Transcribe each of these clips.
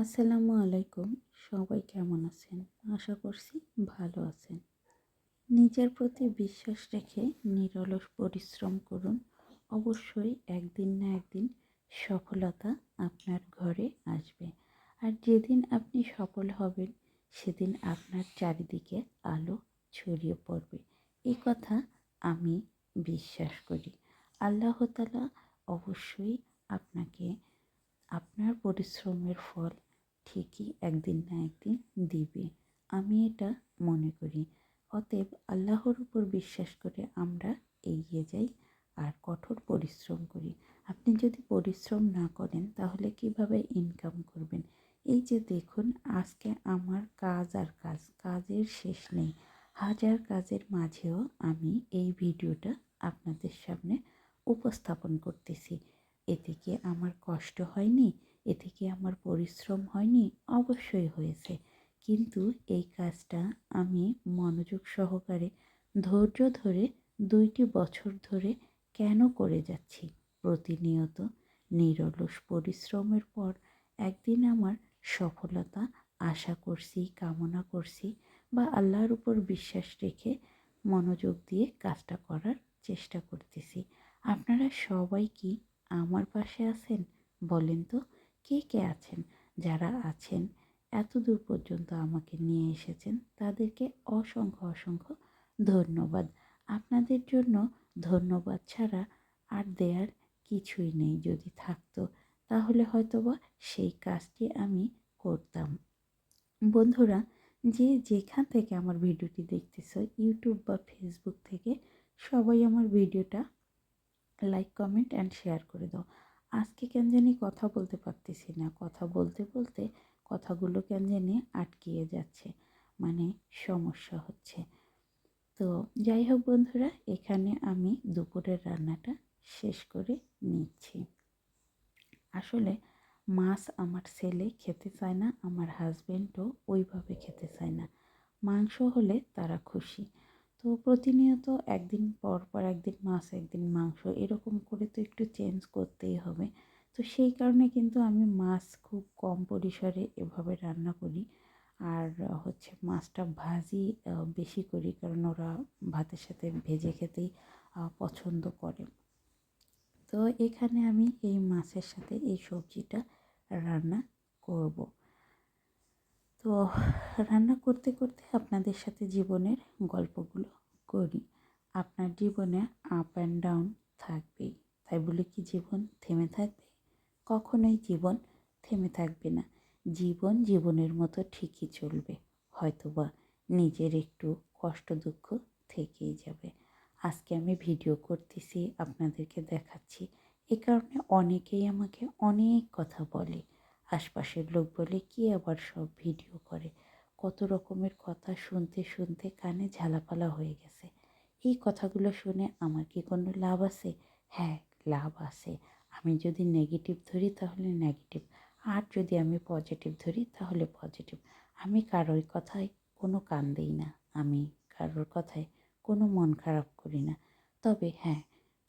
আসসালামু আলাইকুম। সবাই কেমন আছেন? আশা করছি ভালো আছেন। নিজের প্রতি বিশ্বাস রেখে নিরলস পরিশ্রম করুন। অবশ্যই একদিন না একদিন সফলতা আপনার ঘরে আসবে। আর যেদিন আপনি সফল হবেন, সেদিন আপনার চারিদিকে আলো ছড়িয়ে পড়বে। এই কথা আমি বিশ্বাস করি। আল্লাহ তালা অবশ্যই আপনাকে আপনার পরিশ্রমের ফল ঠিকই একদিন না একদিন দিবে। আমি এটা মনে করি। অতএব আল্লাহর উপর বিশ্বাস করে আমরা এগিয়ে যাই আর কঠোর পরিশ্রম করি। আপনি যদি পরিশ্রম না করেন তাহলে কীভাবে ইনকাম করবেন? এই যে দেখুন, আজকে আমার কাজ আর কাজ, কাজের শেষ নেই। হাজার কাজের মাঝেও আমি এই ভিডিওটা আপনাদের সামনে উপস্থাপন করতেছি। এতে কি আমার কষ্ট হয়নি? এতে কি আমার পরিশ্রম হয়নি? অবশ্যই হয়েছে। কিন্তু এই কাজটা আমি মনোযোগ সহকারে, ধৈর্য ধরে দুইটি বছর ধরে কেন করে যাচ্ছি? প্রতিনিয়ত নিরলস পরিশ্রমের পর একদিন আমার সফলতা আশা করছি, কামনা করছি বা আল্লাহর উপর বিশ্বাস রেখে মনোযোগ দিয়ে কাজটা করার চেষ্টা করতেছি। আপনারা সবাই কি আমার পাশে আছেন? বলেন তো। কে কে আছেন? যারা আছেন এত দূর পর্যন্ত আমাকে নিয়ে এসেছেন, তাদেরকে অসংখ্য অসংখ্য ধন্যবাদ। আপনাদের জন্য ধন্যবাদ ছাড়া আর দেয়ার কিছুই নেই যদি থাকতো, তাহলে হয়তোবা সেই কাজটি আমি করতাম। বন্ধুরা, যে যেখান থেকে আমার ভিডিওটি দেখতেছ, ইউটিউব বা ফেসবুক থেকে, সবাই আমার ভিডিওটা লাইক, কমেন্ট, অ্যান্ড শেয়ার করে দাও। আজকে কেন জানি কথা বলতে পারতেছি না। কথা বলতে বলতে কথাগুলো কেন জানি আটকিয়ে যাচ্ছে মানে সমস্যা হচ্ছে। তো যাই হোক বন্ধুরা, এখানে আমি দুপুরের রান্নাটা শেষ করে নিচ্ছি। আসলে মাছ আমার ছেলে খেতে চায় না, আমার হাজব্যান্ডও ওইভাবে খেতে চায় না। মাংস হলে তারা খুশি। তো প্রতিনিয়ত একদিন পর পর একদিন মাছ, একদিন মাংস এরকম করে তো একটু চেঞ্জ করতেই হবে। তো সেই কারণে কিন্তু আমি মাছ খুব কম পরিসরে এভাবে রান্না করি। আর হচ্ছে মাছটা ভাজি বেশি করি কারণ ওরা ভাতের সাথে ভেজে খেতেই পছন্দ করে। তো এখানে আমি এই মাছের সাথে এই সবজিটা রান্না করব। তো রান্না করতে করতে আপনাদের সাথে জীবনের গল্পগুলো করি। আপনার জীবনে আপ অ্যান্ড ডাউন থাকবেই। তাই বলে কি জীবন থেমে থাকবে? কখনোই জীবন থেমে থাকবে না। জীবন জীবনের মতো ঠিকই চলবে। হয়তোবা নিজের একটু কষ্ট দুঃখ থেকেই যাবে। আজকে আমি ভিডিও করতেছি, আপনাদেরকে দেখাচ্ছি। এ কারণে অনেকেই আমাকে অনেক কথা বলে। আশপাশের লোক বলে, কি আবার সব ভিডিও করে? কত রকমের কথা শুনতে শুনতে কানে ঝালাপালা হয়ে গেছে। এই কথাগুলো শুনে আমার কি কোনো লাভ আছে? হ্যাঁ লাভ আছে। আমি যদি নেগেটিভ ধরি তাহলে নেগেটিভ আর যদি আমি পজিটিভ ধরি তাহলে পজিটিভ আমি কারোর কথায় কোনো কান দিই না। আমি কারোর কথায় কোনো মন খারাপ করি না। তবে হ্যাঁ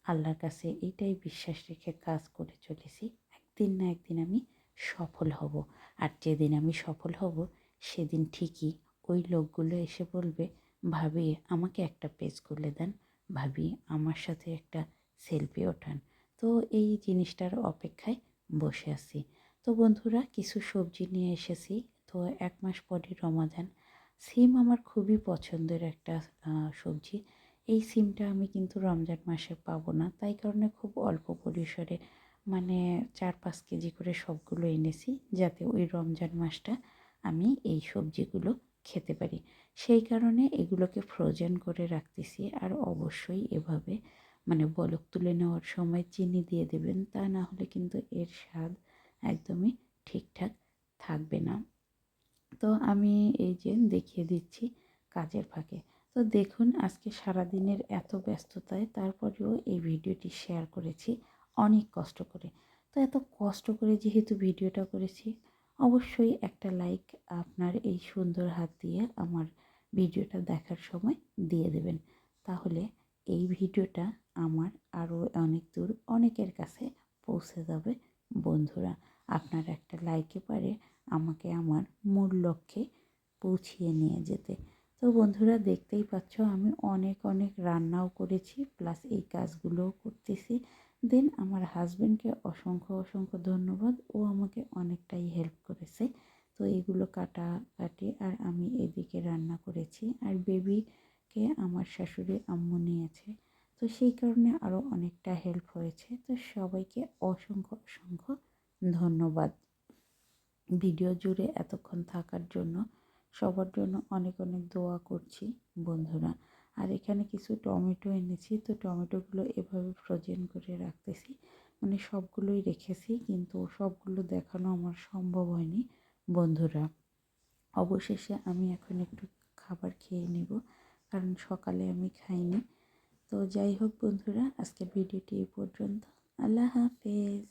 আল্লাহর কাছে এইটাই বিশ্বাস রেখে কাজ করে চলেছি। একদিন না একদিন আমি সফল হব। আর যেদিন আমি সফল হব, সেদিন ঠিকই ওই লোকগুলো এসে বলবে, ভাবি, আমাকে একটা পেজ খুলে দেন। ভাবি, আমার সাথে একটা সেলফি ওঠান। তো এই জিনিসটার অপেক্ষায় বসে আছি। তো বন্ধুরা, কিছু সবজি নিয়ে এসেছি। তো এক মাস পরই রমাদান। সিম আমার খুবই পছন্দের একটা সবজি। এই সিমটা আমি কিন্তু রমজান মাসে পাবো না। তাই কারণে খুব অল্প পরিসরে মানে চার পাঁচ কেজি করে সবগুলো এনেছি যাতে ওই রমজান মাসটা আমি এই সবজিগুলো খেতে পারি। সেই কারণে এগুলোকে ফ্রোজেন করে রাখতেছি আর অবশ্যই এভাবে মানে বলক তুলে নেওয়ার সময় চিনি দিয়ে দেবেন, তা না হলে কিন্তু এর স্বাদ একদমই ঠিকঠাক থাকবে না। তো আমি এই যে দেখিয়ে দিচ্ছি কাজের ফাঁকে। তো দেখুন আজকে সারাদিনের এত ব্যস্ততায় তারপরেও এই ভিডিওটি শেয়ার করেছি। অনেক কষ্ট করে। তো এত কষ্ট করে যেহেতু ভিডিওটা করেছি, অবশ্যই একটা লাইক আপনার এই সুন্দর হাত দিয়ে আমার ভিডিওটা দেখার সময় দিয়ে দেবেন। তাহলে এই ভিডিওটা আমার আরও অনেক দূর অনেকের কাছে পৌঁছে যাবে। বন্ধুরা, আপনার একটা লাইকে পারে আমাকে আমার মূল লক্ষ্যে পৌঁছিয়ে নিয়ে যেতে। তো বন্ধুরা, দেখতেই পাচ্ছ আমি অনেক অনেক রান্নাও করেছি, প্লাস এই কাজগুলোও করতেছি। দেন আমার হাজব্যান্ডকে অসংখ্য অসংখ্য ধন্যবাদ। ও আমাকে অনেকটাই হেল্প করেছে। তো এগুলো কাটা, কাটি আর আমি এদিকে রান্না করেছি। আর বেবিকে আমার শাশুড়ি, আম্মু নিয়েছে। তো সেই কারণে আরও অনেকটা হেল্প হয়েছে। তো সবাইকে অসংখ্য অসংখ্য ধন্যবাদ। ভিডিও জুড়ে এতক্ষণ থাকার জন্য সবার জন্য অনেক অনেক দোয়া করছি বন্ধুরা। আর এখানে কিছু টমেটো এনেছি। তো টমেটোগুলো এভাবে ফ্রোজেন করে রাখতেছি। মানে সবগুলোই রেখেছি, কিন্তু সবগুলো দেখানো আমার সম্ভব হয়নি, বন্ধুরা। অবশেষে আমি এখন একটু খাবার খেয়ে নেব, কারণ সকালে আমি খাইনি। তো যাই হোক বন্ধুরা, আজকের ভিডিওটি এই পর্যন্ত। আল্লাহ হাফেজ।